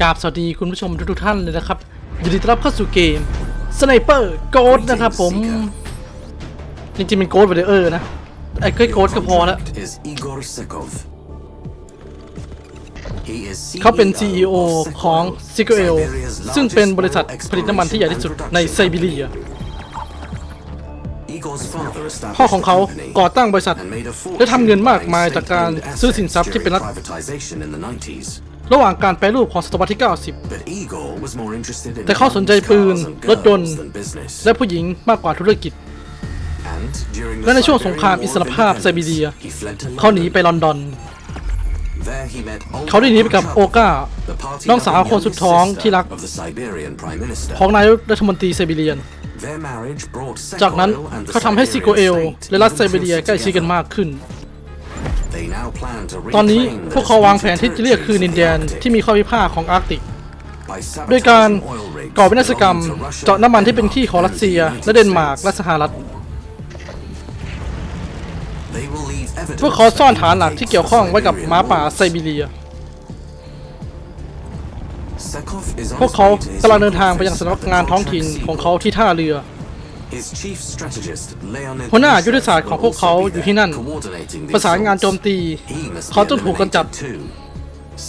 กราบสวัสดีคุณผู้ชมทุกท่านเลยนะครับยินดีต้อนรับเข้าสู่เกมสไนเปอร์โกดนะครับผม จริงๆเป็นโกดเวเดอร์นะ ไอ้แค่โกดก็พอแล้วเขาเป็น CEO ของ s i g o e l ซึ่งเป็นบริษัทผลิตน้ำมันที่ใหญ่ที่สุดในไซบีเรียพ่อของเขาก่อตั้งบริษัทและทำเงินมากมายจากการซื้อสินทรัพย์ที่เป็นรัฐ during privatization in the 90s. ระหว่างการแปรรูปของศตวรรษที่ But Igor was more interested in แต่เขาสนใจ guns, ปืน cars, and รถยนต์ girls than business. 90และผู้หญิงมากกว่าธุรกิจ And during the และในช่วง Siberian สงคราม War อิสร of ภาพไซบีเรีย Independence, he fled to เขาหนี London. ไปลอนดอน There he met Olga เขาได้หนีไปกับ Khrushchev, โอกา the party น้องสาว loving คนสุด young ท้อง sister ที่รัก of the Siberian Prime Minister. ของนายกรัฐมนตรีไซบีเรียน Their marriage brought จากนั้น Sekoil and the เขาทำให้ซิโกเอล Siberian state และรัฐไซ even บีเรีย closer ใกล้ชิดกัน together. มากขึ้น ตอนนี้ reclaim พวกเขาวางแผนที่จะเรียกคืนดินแดนที่มีข้อพิพาทของอาร์กติก by ด้วยการ sabotaging oil rigs ก่อวินาศกรรม belonging to Russia เจาะน้ำมันที่เป็นที่ของรัสเซีย และเดนมาร์กและสหรัฐ They will leave evidence พวกเขาซ่อนฐานหลัก that ที่เกี่ยวข้องไว้กับ Siberian หมาป่า wolves. ไซบีเรีย Sekov is on พวก his เขา way to his กำลังเดินทางไป local ยัง office สำนัก at the งานท้องถิ่น Kolchak ของเขาที่ท่าเรือ หัวหน้า Yusef ยุทธศาสตร์ของพวกเขา will also be อยู่ที่นั่น there, coordinating the ประสานงานโจม assaults. ตี He must เขา be ต้องถูกกำจัด eliminated too.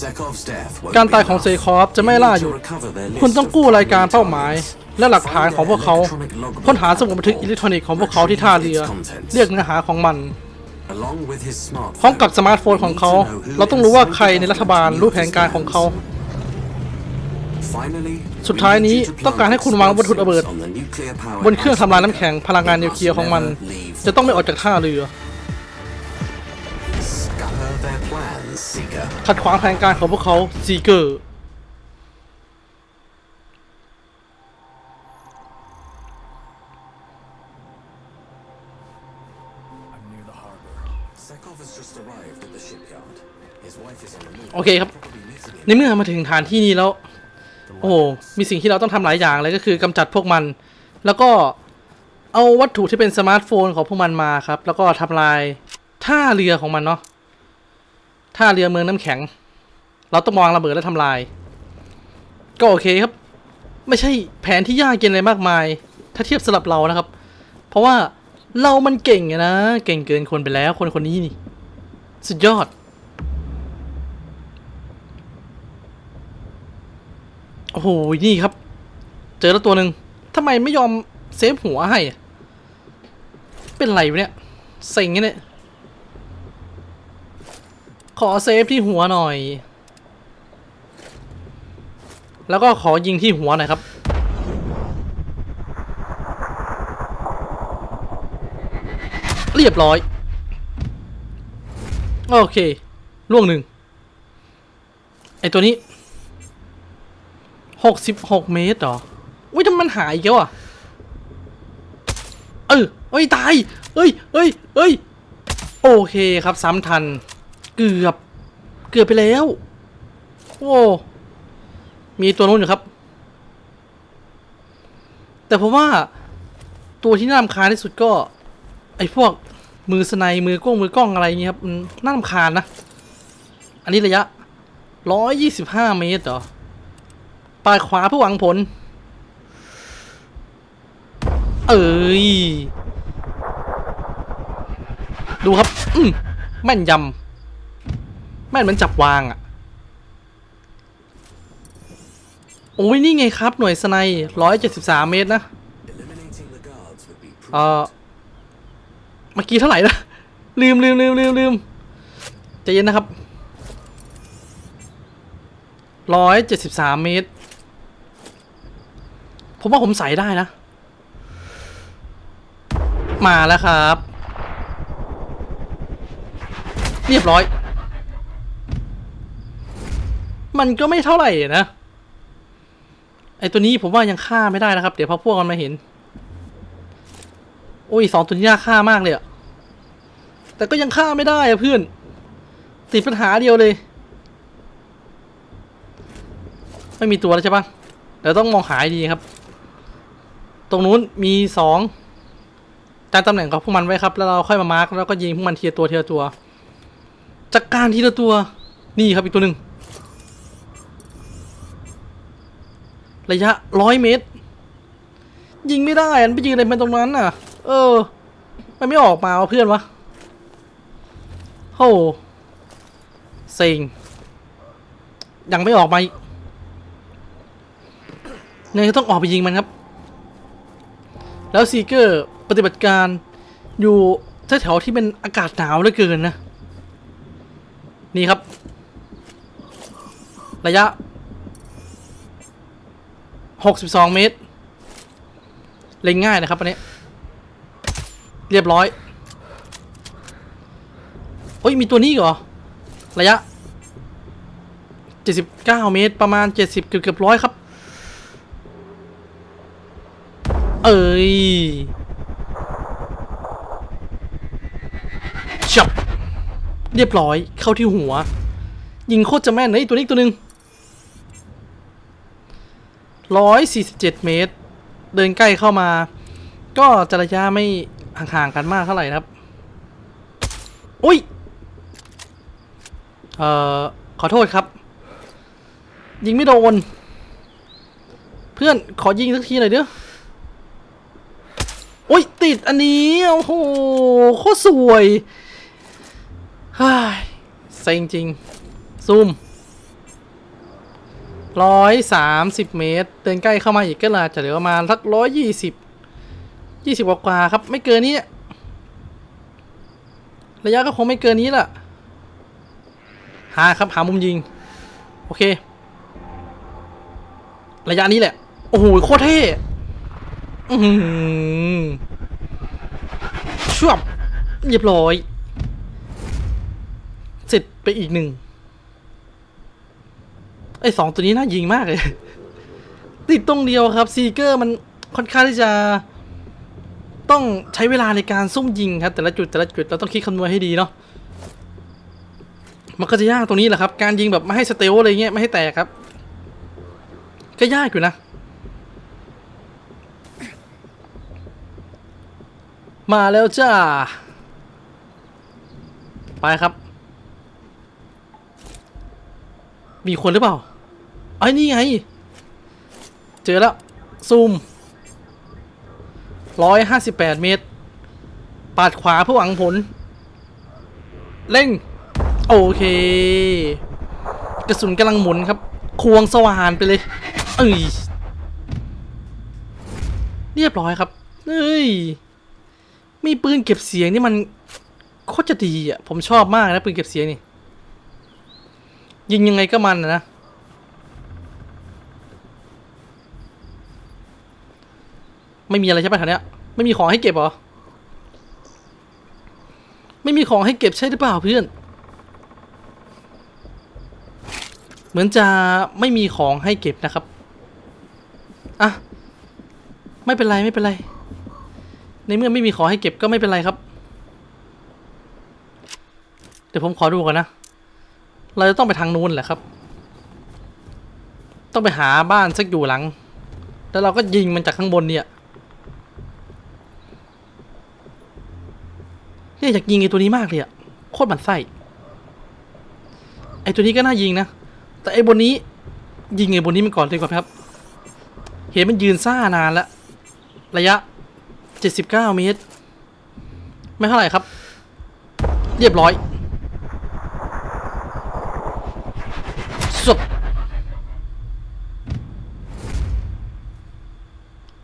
Sekov's death won't การ be ตายของ enough. เซคอฟจะไม่ You ล่า need หยุ to ด recover their list คุณต้อง of กู้รายการ primary เป้าหมาย targets. และหลักฐานของพวกเขา Find their electronic logbook ค้นหาสมุดบันทึกอิเล็กทรอนิกส์ของพวกเขาที่ท่าเรือ เรียกเนื้อหาของมัน Along with his พร้อม smartphone, กับสมาร์ทโฟนของเขา we need to know who เราต้องรู้ว่าใคร inside ในรัฐบาล Kiev รู้แผนการของเขา Finally, สุดท้ายนี้ we need you to ต้องการให้คุณวางวัตถุระเบิด explosives on the nuclear powered บนเครื่องทำลายน้ำแข็ง iceberg. พลังงานนิวเคลียร์ของมัน It must never leave จะต้องไม่ออกจากท่าเรือ Scupper their plans, Seeker. ขัดขวางแผนการของพวกเขาซีเกอร์ Sekov has just arrived at the shipyard. His wife is on the move. โอเคครับ Probably meeting him. ในเมื่อมาถึงฐานที่นี้แล้ว โอ้โหมีสิ่งที่เราต้องทำหลายอย่างเลยก็คือกำจัดพวกมัน แล้วก็เอาวัตถุที่เป็นสมาร์ทโฟนของพวกมันมาครับ แล้วก็ทำลายท่าเรือของมันเนาะท่าเรือเมืองน้ำแข็ง เราต้องมองระเบิดและทำลาย ก็โอเคครับ ไม่ใช่แผนที่ยากเย็นอะไรมากมาย ถ้าเทียบสำหรับเรานะครับ เพราะว่าเรามันเก่งอะนะ เก่งเกินคนไปแล้ว คนคนนี้นี่ สุดยอด โอ้โห นี่ครับ เจอแล้วตัวหนึ่งทำไมไม่ยอมเซฟหัวให้ เป็นไรวะเนี่ย เซ็งไงเนี่ย ขอเซฟที่หัวหน่อย แล้วก็ขอยิงที่หัวหน่อยครับ เรียบร้อย โอเค ล่วงหนึ่ง ไอตัวนี้ หกสิบหกเมตรเหรออุ้ยทำไมมันหายอีกแล้วอะเออเอ้ย ตาย เอ้ยเอ้ยเอ้ย โอเคครับซ้ำทัน เกือบ เกือบไปแล้ว โอ้ มีตัวนู้นอยู่ครับ แต่ผมว่าตัวที่น่ารำคาญที่สุดก็ ไอ้พวกมือสไนมือกล้องมือกล้องอะไรเงี้ยครับนน่ารำคาญนะ อันนี้ระยะร้อยยี่สิบห้าเมตรเหรอ ปาดขวาเพื่อหวังผล เอ้ย ดูครับ อืมแม่นยำ แม่นเหมือนจับวางอะ่ะ โอ้ย นี่ไงครับ หน่วยสไนร้อยเจ็ดสิบสามเมตรนะ เออเมื่อกี้เท่าไหร่นะ ลืมลืมลืมลืมลืมใจเย็นนะครับร้อยเจ็ดสิบสามเมตร ผมว่าผมใส่ได้นะ มาแล้วครับ เรียบร้อย มันก็ไม่เท่าไหร่นะ ไอตัวนี้ผมว่ายังฆ่าไม่ได้นะครับ เดี๋ยวพอพวกมันมาเห็น โอ้ยสองตัวนี้น่าฆ่ามากเลยอะแต่ก็ยังฆ่าไม่ได้อะเพื่อน ติดปัญหาเดียวเลย ไม่มีตัวแล้วใช่ปะเดี๋ยวต้องมองหายดีครับ ตรงนู้นมีสองจานตำแหน่งของพวกมันไว้ครับ แล้วเราค่อยมามาร์กแล้วก็ยิงพวกมันทีละตัวทีละตัวจัดกการทีละตัว นี่ครับอีกตัวหนึ่งระยะร้อยเมตร ยิงไม่ได้อันไปยืนอะไรเป็นตรงนั้นน่ะ เออ มันไม่ออกมาวะเพื่อนวะโหเซ็งยังไม่ออกมาอีกยังต้องออกไปยิงมันครับ แล้วซีเกอร์ปฏิบัติการอยู่แถวที่เป็นอากาศหนาวเหลือเกินนะ นี่ครับ ระยะ 62 เมตร เล็งง่ายนะครับอันนี้ เรียบร้อย โอ้ย มีตัวนี้เหรอ ระยะ 79 เมตร ประมาณ 70 เกือบเกือบร้อยครับ เอ้ยจับเรียบร้อยเข้าที่หัว ยิงโคตรจะแม่นเลยตัวนี้ตัวหนึ่งร้อยสี่สิบเจ็ดเมตร เดินใกล้เข้ามา ก็จะระยะไม่ห่างๆกันมากเท่าไหร่ครับอุ้ยเอ่อขอโทษครับ ยิงไม่โดน เพื่อนขอยิงสักทีหน่อยเด้อ โอ้ยติดอันนี้โอ้โหโคตรสวยฮ่ายเซ็งจริง ซูมร้อยสามสิบเมตร เดินใกล้เข้ามาอีกก็น่าจะเหลือประมาณสักร้อยยี่สิบยี่สิบกว่าครับ ไม่เกินนี้ ระยะก็คงไม่เกินนี้แหละหาครับ หามุมยิง โอเค ระยะนี้แหละ โอ้โห โคตรเท่ ชวบเรียบร้อย เสร็จไปอีกหนึ่ง ไอ้สองตัวนี้น่ายิงมากเลย ติดตรงเดียวครับ ซีเกอร์มันค่อนข้างที่จะ ต้องใช้เวลาในการซุ่มยิงครับ แต่ละจุดแต่ละจุดเราต้องคิดคำนวณให้ดีเนาะมันก็จะยากตรงนี้แหละครับ การยิงแบบไม่ให้สเตลอะไรเงี้ยไม่ให้แตกครับ ก็ยากอยู่นะ มาแล้วจ้า ไปครับ มีคนหรือเปล่าไอ้นี่ไง เจอแล้ว ซูมร้อยห้าสิบแปดเมตร ปาดขวาเพื่อหวังผล เร่ง โอเค กระสุนกำลังหมุนครับ ควงสว่านไปเลย เอ้ย เรียบร้อยครับ เอ้ย มีปืนเก็บเสียงนี่มันโคตรจะดีอะ ผมชอบมากนะปืนเก็บเสียงนี่ ยิงยังไงก็มันนะ ไม่มีอะไรใช่ปะแถวเนี้ย ไม่มีของให้เก็บหรอ ไม่มีของให้เก็บใช่หรือเปล่าเพื่อน เหมือนจะไม่มีของให้เก็บนะครับ อะ ไม่เป็นไรไม่เป็นไร ในเมื่อไม่มีของให้เก็บก็ไม่เป็นไรครับ เดี๋ยวผมขอดูก่อนนะ เราจะต้องไปทางนู้นแหละครับ ต้องไปหาบ้านสักอยู่หลัง แล้วเราก็ยิงมันจากข้างบนเนี่ยเนี่ยอยากยิงไอ้ตัวนี้มากเลยอะโคตรหมันไส้ไอ้ตัวนี้ก็น่ายิงนะ แต่ไอ้บนนี้ ยิงไอ้บนนี้มันก่อนดีกว่าครับ เห็นมันยืนซ่านานแล้วระยะ 79เก้าเมตร ไม่เท่าไหร่ครับ เรียบร้อยสุด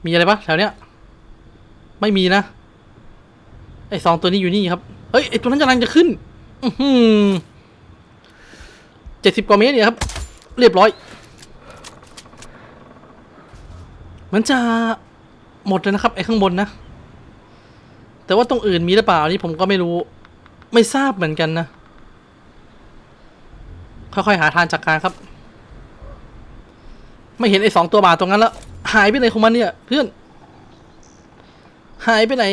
มีอะไรปะแถวเนี้ย ไม่มีนะ ไอสองตัวนี้อยู่นี่ครับ เฮ้ย ไอตัวนั้นกำลังจะขึ้น อือหือเจ็ดสิบกว่าเมตรเนี่ยครับ เรียบร้อย มันจะหมดเลยนะครับ ไอข้างบนนะ แต่ว่าตรงอื่นมีหรือเปล่านี่ผมก็ไม่รู้ ไม่ทราบเหมือนกันนะ ค่อยๆหาทางจากการครับ ไม่เห็นไอ้สองตัวบาทตรงนั้นแล้ว หายไปไหนของมันเนี่ยเพื่อน หายไปไหน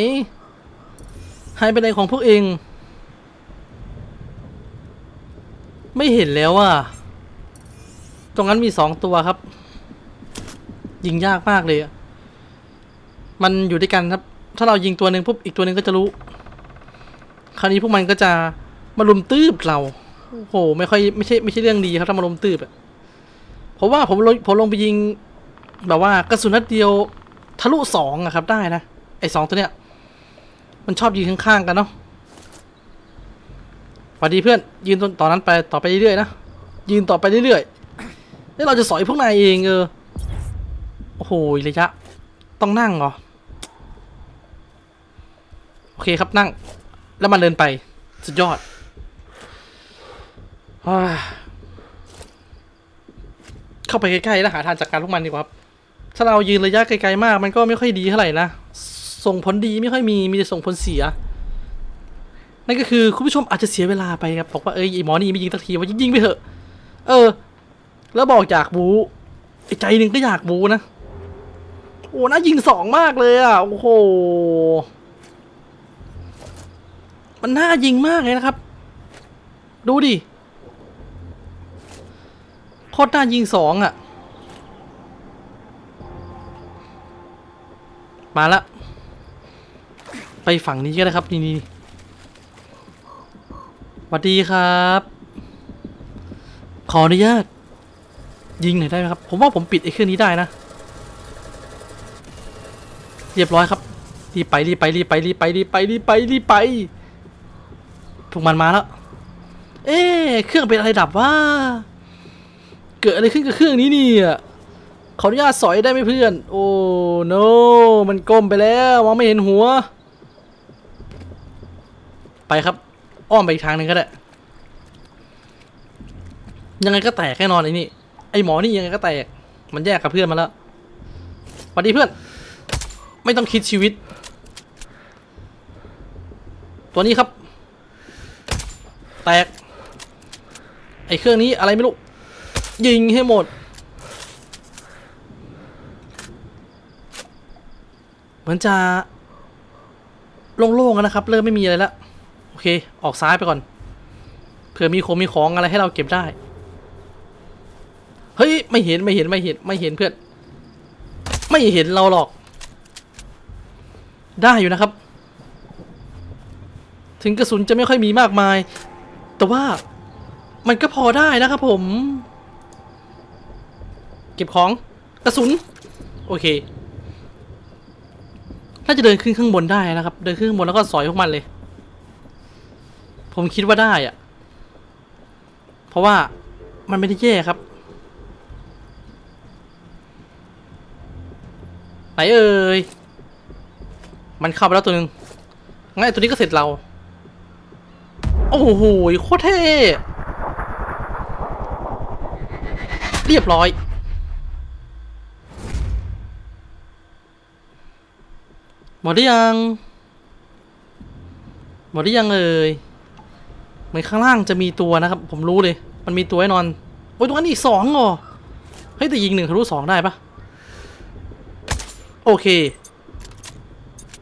หายไปไหนของพวกเอง ไม่เห็นแล้วอะ ตรงนั้นมีสองตัวครับ ยิงยากมากเลยอะมันอยู่ด้วยกันครับ ถ้าเรายิงตัวหนึ่งปุ๊บอีกตัวหนึ่งก็จะรู้ คราวนี้พวกมันก็จะมาลุมตืบเราโอ้โหไม่ค่อยไม่ใช่ไม่ใช่เรื่องดีครับถ้ามาลุมตืบอะเพราะว่าผมลงผมลงไปยิงแบบว่ากระสุนนัดเดียวทะลุสองอะครับ ได้นะไอ้สองตัวเนี้ย มันชอบยืนข้างๆกันเนาะสวัสดีเพื่อน ยืนตรงต่อนนั้นไปต่อไปเรื่อยๆนะยืนต่อไปเรื่อยๆแล้วเราจะสอยพวกนายเองเออโอ้โหระยะ ต้องนั่งเหรอ โอเคครับนั่ง แล้วมันเดินไป สุดยอดเข้าไปใกล้ๆแล้วหาทางจัดการพวกมันดีกว่าครับ ถ้าเรายืนระยะไกลๆมาก มันก็ไม่ค่อยดีเท่าไหร่นะ ส่งผลดีไม่ค่อยมี มีแต่ส่งผลเสีย นั่นก็คือคุณผู้ชมอาจจะเสียเวลาไปครับ บอกว่าเอ้ยไอ้หมอนี่ไม่ยิงสักทีว่ายิงไปเถอะ เออ แล้วบอกอยากบูใจหนึ่งก็อยากบูนะ โอ้น่ายิงสองมากเลยอะ โอ้โห มันน่ายิงมากเลยนะครับ ดูดิโคตรน่ายิงสองอะ มาละ ไปฝั่งนี้ก็ได้ครับ นี่นี่สวัสดีครับ ขออนุญาต ยิงหน่อยได้ไหมครับ ผมว่าผมปิดไอ้เครื่องนี้ได้นะ เรียบร้อยครับ รีบไปรีบไปรีบไปรีบไปรีบไปรีบไปรีบไป พวกมันมาแล้ว เอ๊เครื่องเป็นอะไรดับวะเกิดอะไรขึ้นกับเครื่องนี้เนี่ยขออนุญาตสอยได้ไหมเพื่อน โอ้ no มันก้มไปแล้วมองไม่เห็นหัว ไปครับ อ้อมไปอีกทางหนึ่งก็ได้ ยังไงก็แตกแน่นอนไอ้นี่ ไอหมอนี่ยังไงก็แตก มันแยกกับเพื่อนมาแล้วสวัสดีเพื่อน ไม่ต้องคิดชีวิต ตัวนี้ครับ แตก ไอเครื่องนี้อะไรไม่รู้ ยิงให้หมดเหมือนจะโล่งๆแล้วนะครับ เริ่มไม่มีอะไรแล้วโอเค ออกซ้ายไปก่อน เผื่อมีของมีของอะไรให้เราเก็บได้ เฮ้ย ไม่เห็นไม่เห็นไม่เห็นไม่เห็นเพื่อน ไม่เห็นเราหรอก ได้อยู่นะครับ ถึงกระสุนจะไม่ค่อยมีมากมาย แต่ว่ามันก็พอได้นะครับผม เก็บของกระสุน โอเค น่าจะเดินขึ้นข้างบนได้นะครับ เดินขึ้นข้างบนแล้วก็สอยพวกมันเลย ผมคิดว่าได้อะเพราะว่ามันไม่ได้แย่ครับ ไหนเอ่ย มันเข้าไปแล้วตัวหนึ่งงั้นตัวนี้ก็เสร็จเรา โอ้โหโคตรเท่เรียบร้อย หมดหรือยัง หมดหรือยังเอ่ยเหมือนข้างล่างจะมีตัวนะครับ ผมรู้เลย มันมีตัวแน่นอน โอ้ยตรงนั้นอีกสองเหรอ เฮ้ย แต่ยิงหนึ่งทะลุสองได้ปะโอเค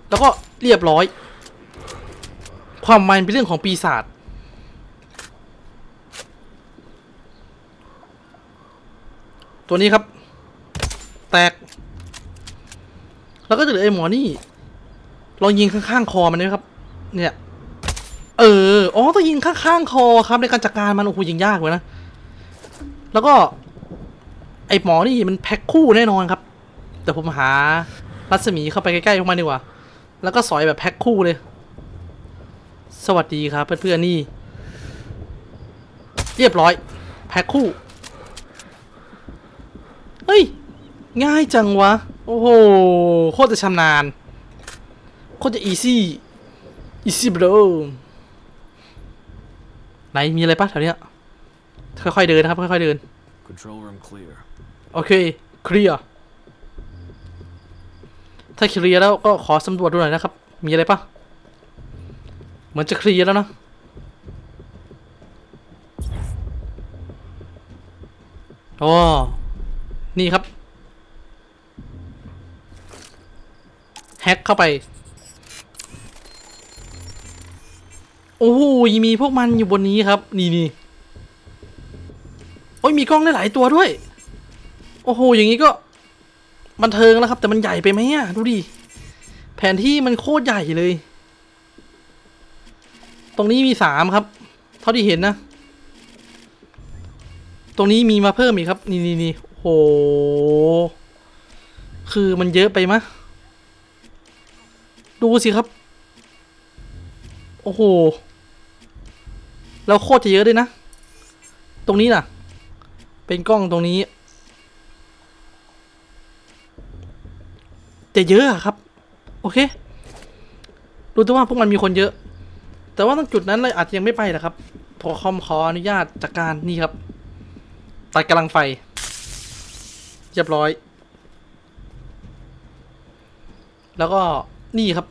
แล้วก็เรียบร้อย ความมันเป็นเรื่องของปีศาจ ตัวนี้ครับ แตก แล้วก็จะเหลือไอ้หมอนี่ลองยิงข้างๆคอมันด้วยครับ เนี่ย เออ อ๋อต้องยิงข้างๆคอครับ ในการจัดการมันโอ้โหยิงยากเลยนะ แล้วก็ ไอ้หมอนี่มันแพ็คคู่แน่นอนครับ แต่ผมหารัศมีเข้าไปใกล้ๆพวกมันดีกว่า แล้วก็สอยแบบแพ็คคู่เลย สวัสดีครับเพื่อนๆนี่ เรียบร้อย แพ็คคู่ ฮ้ย ง่ายจังวะ โอ้โห โคตรจะชำนาญ โคตรจะอีซี่ อีซี่บรไหน มีอะไรปะแถวเนี้ย ค่อยๆเดินนะครับ ค่อยๆเดิน Control room clear. โอเค เคลียร์ ถ้าเคลียร์แล้วก็ขอสำรวจดูหน่อยนะครับ มีอะไรปะเหมือนจะเคลียร์แล้วนะโอ้ นี่ครับ แฮ็กเข้าไป โอ้โหมีพวกมันอยู่บนนี้ครับ นี่นี่โอ้ยมีกล้องได้หลายตัวด้วย โอ้โห อย่างนี้ก็ บันเทิงแล้วครับ แต่มันใหญ่ไปไหมอะ ดูดิ แผนที่มันโคตรใหญ่เลย ตรงนี้มีสามครับ เท่าที่เห็นนะ ตรงนี้มีมาเพิ่มอีกครับ นี่นี่นี่ โอ้โห คือมันเยอะไปมะ ดูสิครับ โอ้โห แล้วโคตรจะเยอะด้วยนะ ตรงนี้น่ะ เป็นกล้องตรงนี้แต่เยอะอะครับ โอเครู้แต่ว่าพวกมันมีคนเยอะ แต่ว่าตรงจุดนั้นเลยอาจจะยังไม่ไปนะครับพอคอมขออนุญาตจากการนี่ครับ ตัดกำลังไฟ เรียบร้อย แล้วก็นี่ครับ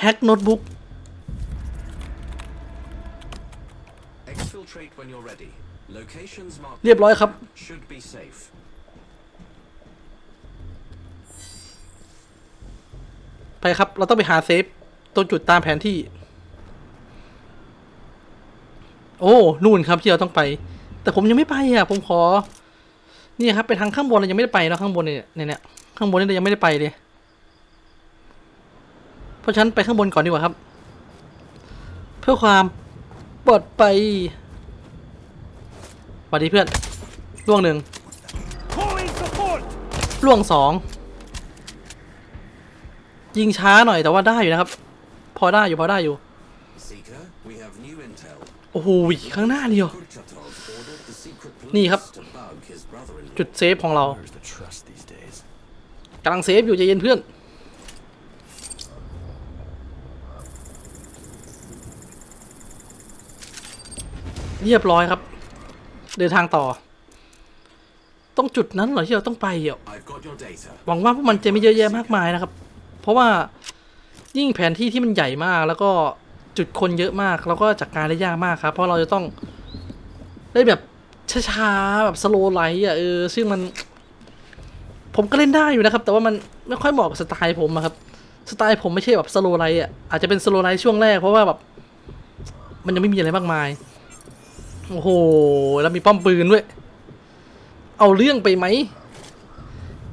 แฮ็กโน้ตบุ๊ก Exfiltrate when you're ready. Locations marked เรียบร้อยครับ should be safe. ไปครับ เราต้องไปหาเซฟตรงจุดตามแผนที่ โอ้ นู่นครับที่เราต้องไป แต่ผมยังไม่ไปอะ ผมขอ นี่ครับไปทางข้างบนเรายังไม่ได้ไปเนอะข้างบนเนี่ยเนี่ยเนี่ยข้างบนนี่เรายังไม่ได้ไปเลยเพราะฉะนั้นไปข้างบนก่อนดีกว่าครับ เพื่อความปลอดภัยสวัสดีเพื่อนล่วงหนึ่ง Calling support! ล่วงสองยิงช้าหน่อยแต่ว่าได้อยู่นะครับ พอได้อยู่พอได้อยู่ Seeker, we have new intel. โอ้โหข้างหน้าเดียว Kurchatov ordered the secret นี่ครับ จุดเซฟของเรา Where's the trust these days? กำลังเซฟอยู่ใจเย็นเพื่อนเรียบร้อยครับ เดินทางต่อ ต้องจุดนั้นเหรอที่เราต้องไปอะ I've got your data. หวังว่าพวกมันจะไม่เยอะแยะมากมายนะครับ เพราะว่ายิ่งแผนที่ที่มันใหญ่มากแล้วก็จุดคนเยอะมาก แล้วก็จัดการได้ยากมากครับ เพราะเราจะต้องได้แบบ ช้าๆแบบสโลไลท์อะเออซึ่งมัน ผมก็เล่นได้อยู่นะครับ แต่ว่ามันไม่ค่อยเหมาะกับสไตล์ผมอะครับ สไตล์ผมไม่ใช่แบบสโลไลท์อะอาจจะเป็นสโลไลท์ช่วงแรกเพราะว่าแบบ มันยังไม่มีอะไรมากมาย โอ้โห แล้วมีป้อมปืนด้วย เอาเรื่องไปไหม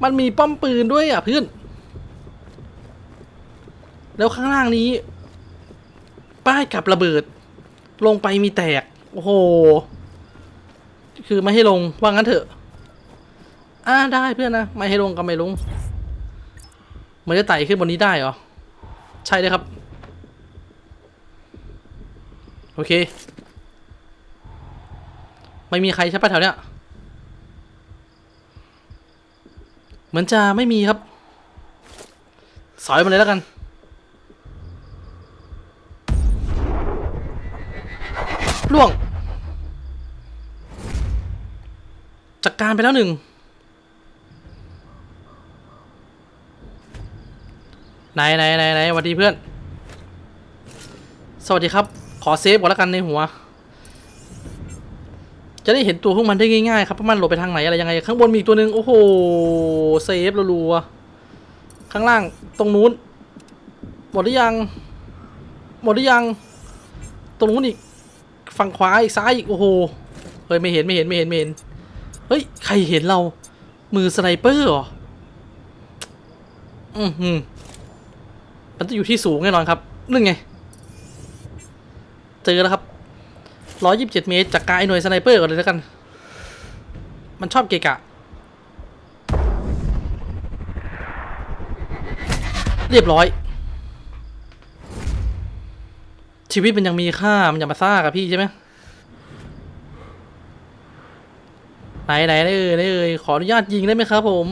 มันมีป้อมปืนด้วยอะเพื่อนแล้วข้างล่างนี้ ป้ายกับระเบิด ลงไปมีแตก โอ้โห คือไม่ให้ลงว่างั้นเถอะ อ่าได้เพื่อนนะไม่ให้ลงก็ไม่ลง มันจะไต่ขึ้นบนนี้ได้เหรอ ใช่เลยครับ โอเค ไม่มีใครใช่ปะแถวเนี้ยเหมือนจะไม่มีครับ สอยมาเลยแล้วกันล่วง จัดการไปแล้วหนึ่ง ไหนไหนไหนไหนสวัสดีเพื่อน สวัสดีครับ ขอเซฟก่อนแล้วกันในหัว จะได้เห็นตัวพวกมันได้ง่ายๆครับพว่ามันหลบไปทางไหนอะไรยังไง ข้างบนมีอีกตัวหนึ่งโอ้โห เซฟรัวๆข้างล่างตรงนู้น หมดหรือยัง หมดหรือยัง ตรงนู้นอีก ฝั่งขวาอีกซ้ายอีก โอ้โห เฮ้ยไม่เห็นไม่เห็นไม่เห็นไม่เห็น ฮ้ย ใครเห็นเรา มือสไนเปอร์เหรอ อือหือมันจะอยู่ที่สูงแน่นอนครับนึ่งไง เจอแล้วครับร้อยยิบเจ็ดเมตรจากการไอ้หน่วยสไนเปอร์ก่อนเลยแล้วกัน มันชอบเกะกะ เรียบร้อย ชีวิตมันยังมีค่า มันอย่ามาซ่ากับพี่ใช่ไหม ไหนไหนไหนเอ่ยไหนเอ่ยขออนุญาตยิงได้ไหมครับ ผม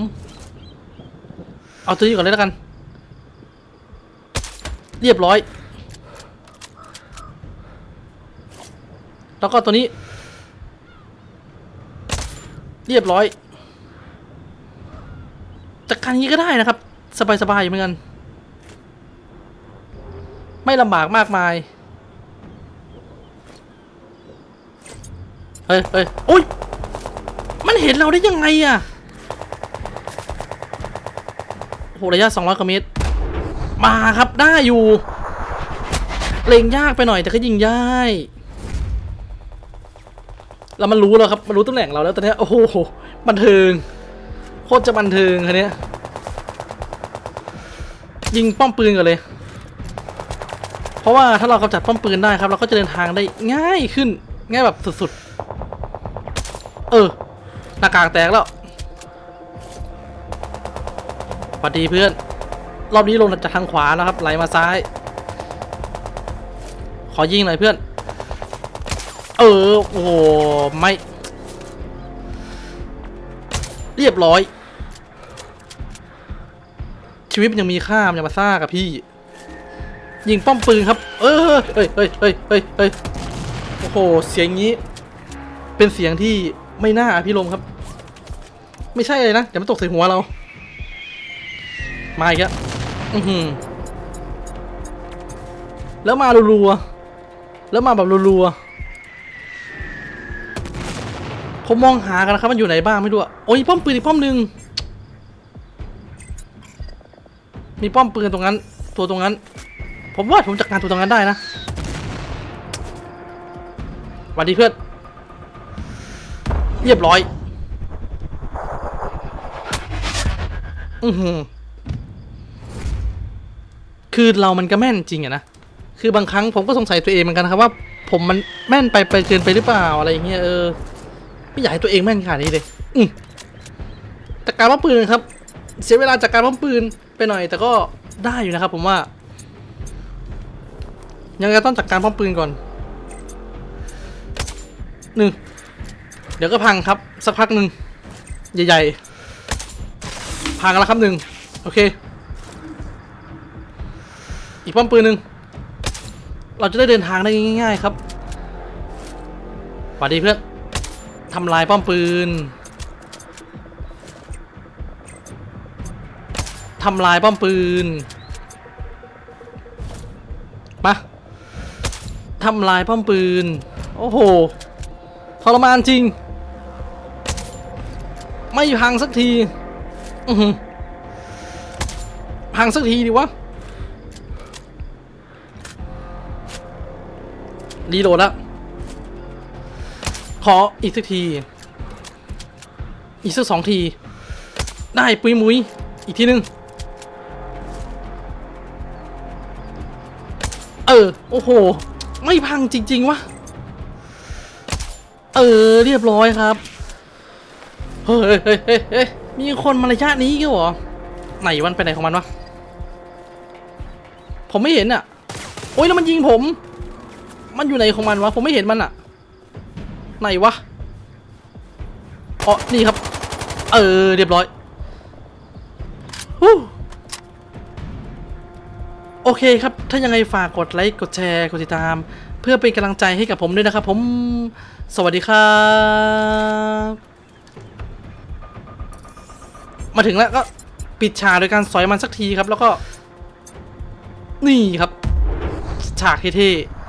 เอาตัวนี้ก่อนเลยแล้วกัน เรียบร้อย แล้วก็ตัวนี้ เรียบร้อยจัดการย่างนี้ก็ได้นะครับ สบายๆอยู่เหมือนกัน ไม่ลำบากมากมายเฮ้ยเฮ้ยโอ้ย เห็นเราได้ยังไงอะโหระยะ 200กว่าเมตร มาครับได้อยู่ เล็งยากไปหน่อยแต่ก็ยิงได้แล้วมันรู้แล้วครับ มันรู้ตำแหน่งเราแล้วตอนนี้โอ้โห บันเทิง โคตรจะบันเทิงคันนี้ยยิงป้อมปืนก่อนเลย เพราะว่าถ้าเรากำจัดป้อมปืนได้ครับ เราก็จะเดินทางได้ง่ายขึ้น ง่ายแบบสุดๆ เออ หน้ากากแตกแล้วสวัสดีเพื่อน รอบนี้ลงจากทางขวานะครับ ไหลมาซ้าย ขอยิงหน่อยเพื่อน เออ โอ้โห ไม่ เรียบร้อย ชีวิตมันยังมีค่ามันยังมาซ่ากับพี่ ยิงป้อมปืนครับ เออเฮ้ยเฮ้ยเฮ้ยเฮ้ยเฮ้ยโอ้โห เสียงนี้ เป็นเสียงที่ ไม่น่าอภิรมครับ ไม่ใช่เลยนะเดี๋ยวมันตกใส่หัวเรา มาอีกแล้วอือหือแล้วมารัวๆแล้วมาแบบรัวๆผมมองหากันนะครับ มันอยู่ไหนบ้างไม่รู้โอ้ยป้อมปืนอีกป้อมหนึ่งมีป้อมปืนตรงนั้น ตัวตรงนั้น ผมว่าผมจัดการตัวตรงนั้นได้นะสวัสดีเพื่อน เรียบร้อย อือหือ คือเรามันก็แม่นจริงอะนะ คือบางครั้งผมก็สงสัยตัวเองเหมือนกันนะครับว่า ผมมันแม่นไปไปเกินไปหรือเปล่าอะไรอย่างเงี้ยเออ ไม่อยากให้ตัวเองแม่นขนาดนี้เลยอืมจากการป้อมปืนครับ เสียเวลาจากการป้อมปืนไปหน่อย แต่ก็ได้อยู่นะครับ ผมว่า ยังไงต้องจัดการป้อมปืนก่อนหนึ่ง ดี๋ยวก็พังครับ สักพักหนึ่งใหญ่ๆ พังแล้วครับหนึ่งโอเค อีกป้อมปืนหนึ่งเราจะได้เดินทางได้ง่าย ๆ ครับสวัสดีเพื่อนทำลายป้อมปืนทำลายป้อมปืน มา ทำลายป้อมปืน โอ้โห ทรมานจริง ไม่พังสักทีอือพังสักทีดิวะ รีโหลดล้วขออีกสักที อีกสักสองที ได้ปุยมุย อีกทีหนึ่งเออ โอ้โห ไม่พังจริง ๆ วะ เออ เรียบร้อยครับ เฮ้ยเฮ้ยเฮ้ยเฮ้ยมีคนมารยาทนี้ก็เหรอ ไหนวันไปไหนของมันวะ ผมไม่เห็นอะ โอ้ยแล้วมันยิงผม มันอยู่ไหนของมันวะ ผมไม่เห็นมันอะ ไหนวะอ๋อนี่ครับ เออ เรียบร้อยโอเคครับ ถ้ายังไงฝากกดไลค์ กดแชร์ กดติดตาม เพื่อเป็นกำลังใจให้กับผมด้วยนะครับผม สวัสดีครับ มาถึงแล้วก็ปิดฉากโดยการสอยมันสักทีครับ แล้วก็ นี่ครับ ฉากเท่ๆ